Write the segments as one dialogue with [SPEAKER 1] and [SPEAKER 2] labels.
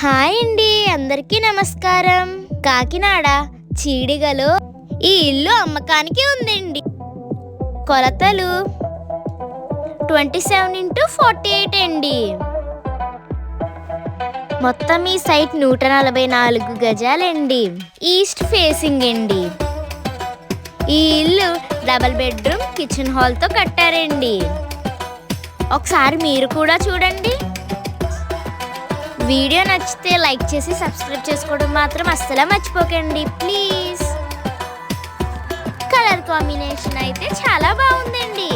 [SPEAKER 1] Hi అండి అందరికీ నమస్కారం. కాకినాడ చీడిగలో ఈ ఇల్లు అమ్మకానికి ఉందండి. కొలతలు twenty seven into forty eight అండి. మొత్తం ఈ సైట్ నూట నలభై నాలుగు గజాలండి. ఈస్ట్ ఫేసింగ్ అండి. ఈ ఇల్లు డబల్ బెడ్రూమ్ కిచెన్ హాల్తో కట్టారండి. ఒకసారి మీరు కూడా చూడండి. వీడియో నచ్చితే లైక్ చేసి సబ్స్క్రైబ్ చేసుకోవడం మాత్రం అస్సలు మర్చిపోకండి. ప్లీజ్. కలర్ కాంబినేషన్ అయితే చాలా బాగుందండి.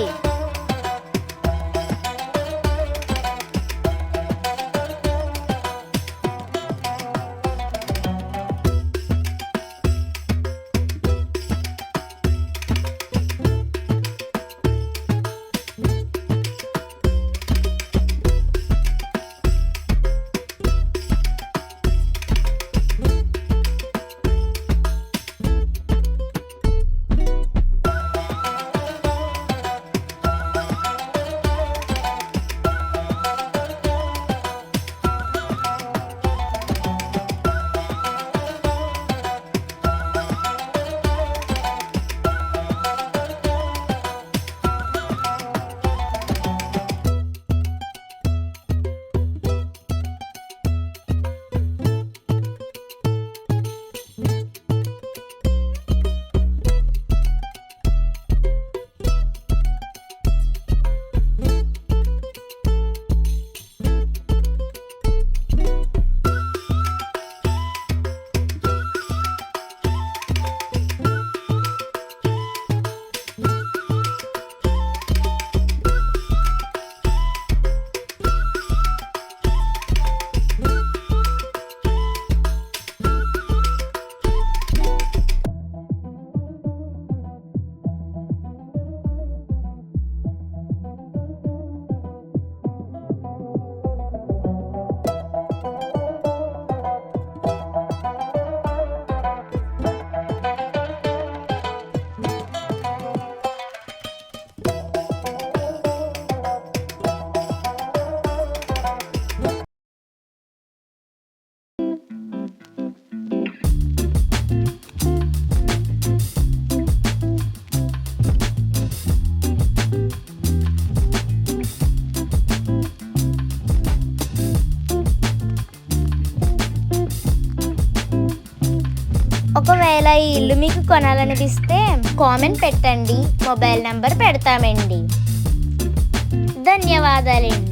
[SPEAKER 1] ఒకవేళ ఈ ఇల్లు మీకు కొనాలనిపిస్తే కామెంట్ పెట్టండి. మొబైల్ నంబర్ పెడతామండి. ధన్యవాదాలండి.